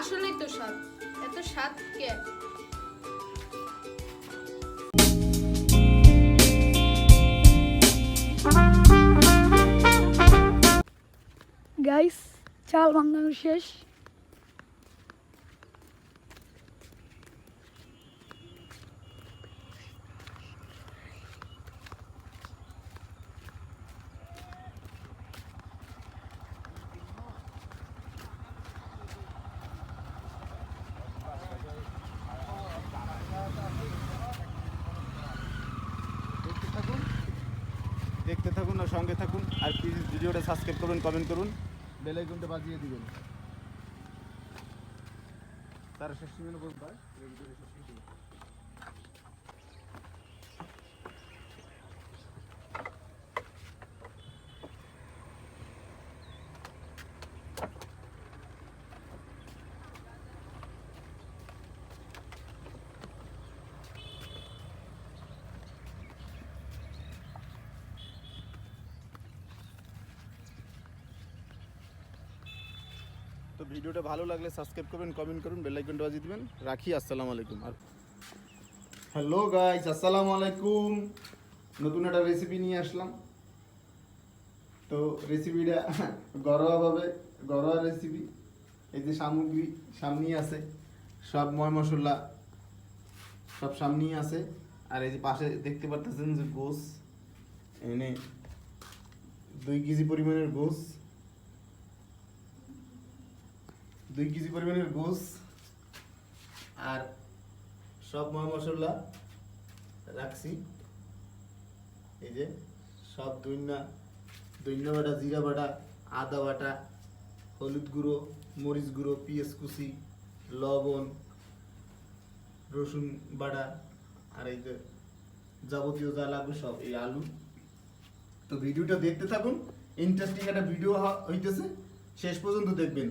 আসলেই তো স্বাদ। এত স্বাদ কে? গাইস চাল বান্ধানো শেষ। দেখতে থাকুন আর সঙ্গে থাকুন। আর প্লিজ ভিডিওটা সাবস্ক্রাইব করুন কমেন্ট করুন। বেলাইকনটা বাজিয়ে দিবেন। তার শেষ বলতে ভিডিওটা ভালো লাগলে সাবস্ক্রাইব করবেন কমেন্ট করুন বেল আইকনটা বাজিয়ে দিবেন। রাখি, আসসালামু আলাইকুম। আর হ্যালো গাইস আসসালামু আলাইকুম। নতুন একটা রেসিপি নিয়ে আসলাম। তো রেসিপিটা ঘরোয়াভাবে ঘরোয়া রেসিপি এই যে সামগ্রী সামনেই আছে, সব ময় মশলা সব সামনেই আছে। আর এই যে পাশে দেখতে পাচ্ছেন যে গোস। এনে দুই কেজি পরিমাণের গোস। দুই কেজি পরিমাণের গোস আর সব ময় মশলা রাখছি। এই যে সব দইনা দইনা বাটা, জিরা বাটা, আদা বাটা, হলুদ গুঁড়ো, মরিচ গুঁড়ো, পিঁয়াজ কুচি, লবণ, রসুন বাটা আর এই যে যাবতীয় যা লাগবে সব এই আলু। তো ভিডিওটা দেখতে থাকুন। ইন্টারেস্টিং একটা ভিডিও হইতেছে। শেষ পর্যন্ত দেখবেন।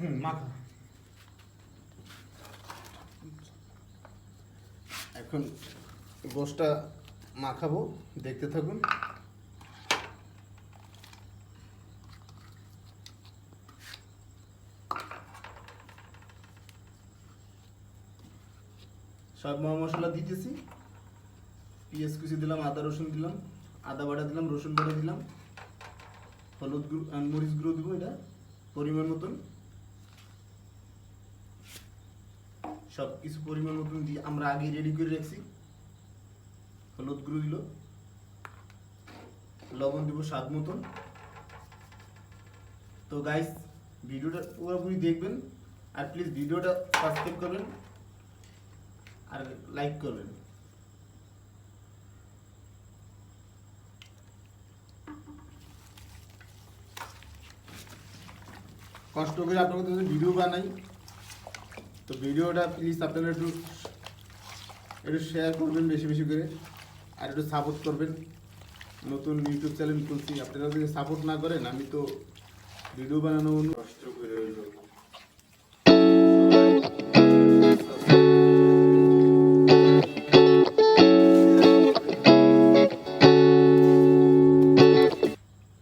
হুম, মাখা। এখন গোশটা মাখাবো, দেখতে থাকুন। সব মা মশলা দিতেছি। পেঁয়াজ কুচি দিলাম, আদা রসুন দিলাম, আদা বাটা দিলাম, রসুন বাটা দিলাম। হলুদ গুঁড়ো মরিচ গুঁড়ো দিব এটা, পরিমাণ মতন। সব কিছু পরিমাণ মতন দিয়ে আমরা আগে রেডি করে রাখছি। হলুদ গুঁড়ো দিল। লবণ দিব স্বাদ মতন। তো গাইস ভিডিওটা পুরোপুরি দেখবেন আর প্লিজ ভিডিওটা সাবস্ক্রাইব করবেন আর লাইক করবেন। কষ্ট করে আপনাদের ভিডিও বানাই। তো ভিডিওটা প্লিজ আপনারা একটু একটু শেয়ার করবেন বেশি বেশি করে। আর একটু সাপোর্ট করবেন। নতুন ইউটিউব চ্যানেল খুলছি। আপনারা যদি সাপোর্ট না করেন আমি তো ভিডিও বানানো কষ্ট করে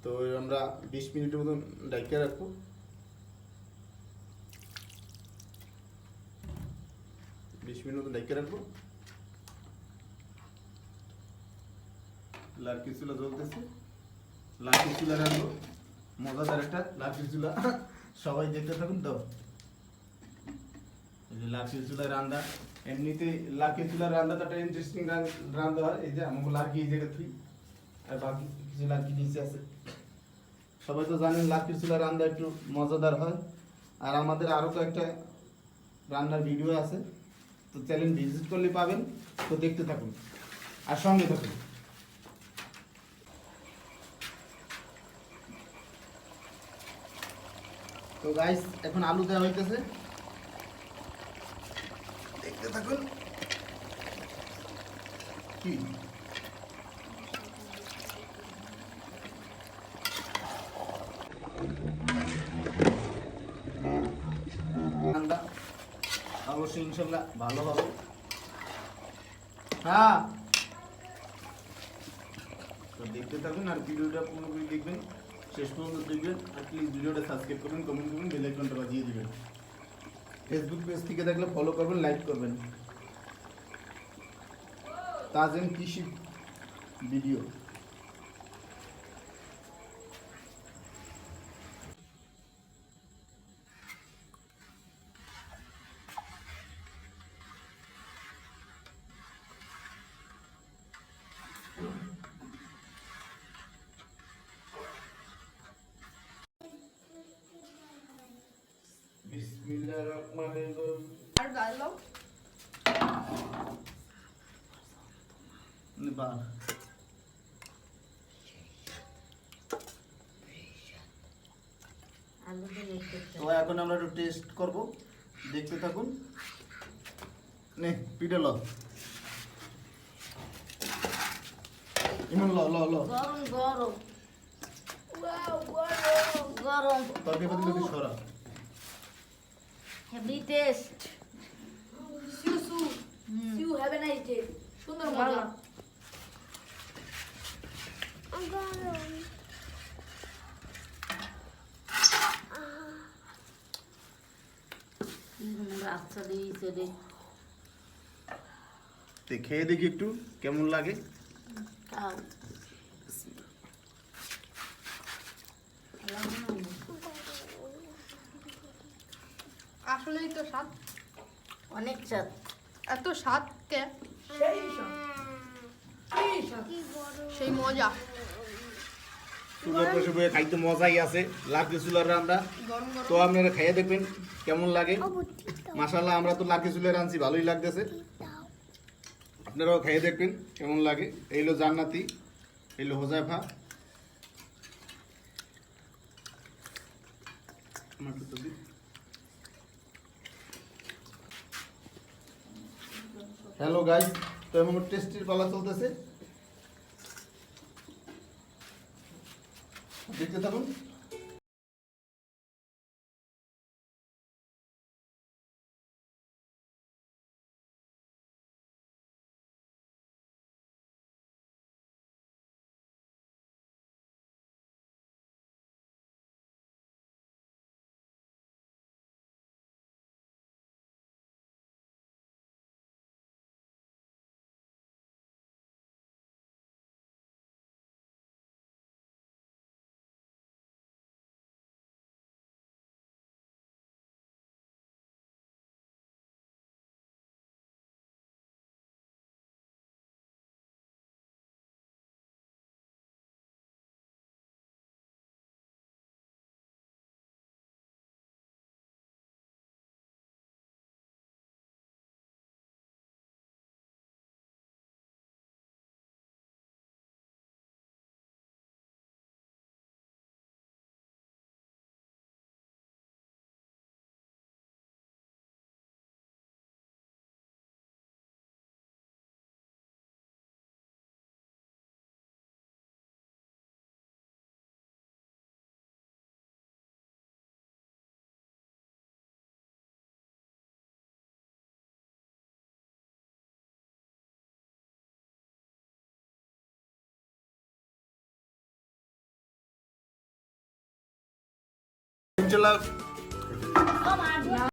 তো আমরা বিশ মিনিটের মতন ডাইকে রাখব বিশ মিনিট মতো রাখব লার্কি চুলা জ্বলতেছে লার্কি চুলা রাখব মজাদার একটা লার্কি চুলা সবাই দেখতে থাকুন তো লার্কি চুলা রান্না এমনিতে লার্কি চুলা রান্নাটা একটা ইন্টারেস্টিং রান্না হয় এই যে আমাকে লার্কি এই জায়গা থুই আর বাকি কিছু লার্কি নিচে আছে সবাই তো জানেন লার্কি চুলা রান্না একটু মজাদার হয় আর আমাদের আরও কয়েকটা রান্নার ভিডিও আছে তো চ্যানেল ভিজিট করলে পাবেন, তো দেখতে থাকুন আর সঙ্গে থাকুন। তো গাইস এখন আলু দেওয়া হইতেছে। দেখতে থাকুন। কি? ঠান্ডা অবশ্যই ইনশাল্লাহ ভালো হবে। হ্যাঁ। তো দেখতে থাকুন আর ভিডিওটা পুরোপুরি দেখবেন। শেষ পর্যন্ত দেখবেন। আর প্লিজ ভিডিওটা সাবস্ক্রাইব করবেন কমেন্ট করবেন বেল আইকনটা বাজিয়ে দিবেন। ফেসবুক পেজ থেকে দেখলে ফলো করবেন লাইক করবেন। তাজেন কৃষি ভিডিও বিসমিল্লাহির রহমানির রহিম। আর দাও নিবার তো এখন আমরা একটু টেস্ট করব। দেখতে থাকুন। নে পিঠে ল। ইমন ল ল ল। গরম গরম। ওয়াও গরম গরম। তরকারি পাতি সরা। Heavy taste see you so see you have a nice day সুন্দর মজা। আচ্ছা দিয়েছে রে তে খেয়ে দেখি একটু কেমন লাগে? খাও আসলেই তো স্বাদ। অনেক স্বাদ। এত স্বাদ কে? সেই মজা। চুলার পাশে বসে খাইতে মজাই আছে। লাকি চুলার রান্না। তো আপনারা খাইয়ে দেখবেন কেমন লাগে। মাশাল্লাহ আমরা তো লাকি চুলে রাঁধছি ভালোই লাগতেছে। আপনারাও খাইয়ে দেখবেন কেমন লাগে। এই হলো জান্নাতি এই হোজাইফা। আমার হ্যালো গাইস তো এমন টেস্টির পালা চলতেছে। দেখতে থাকুন। চলা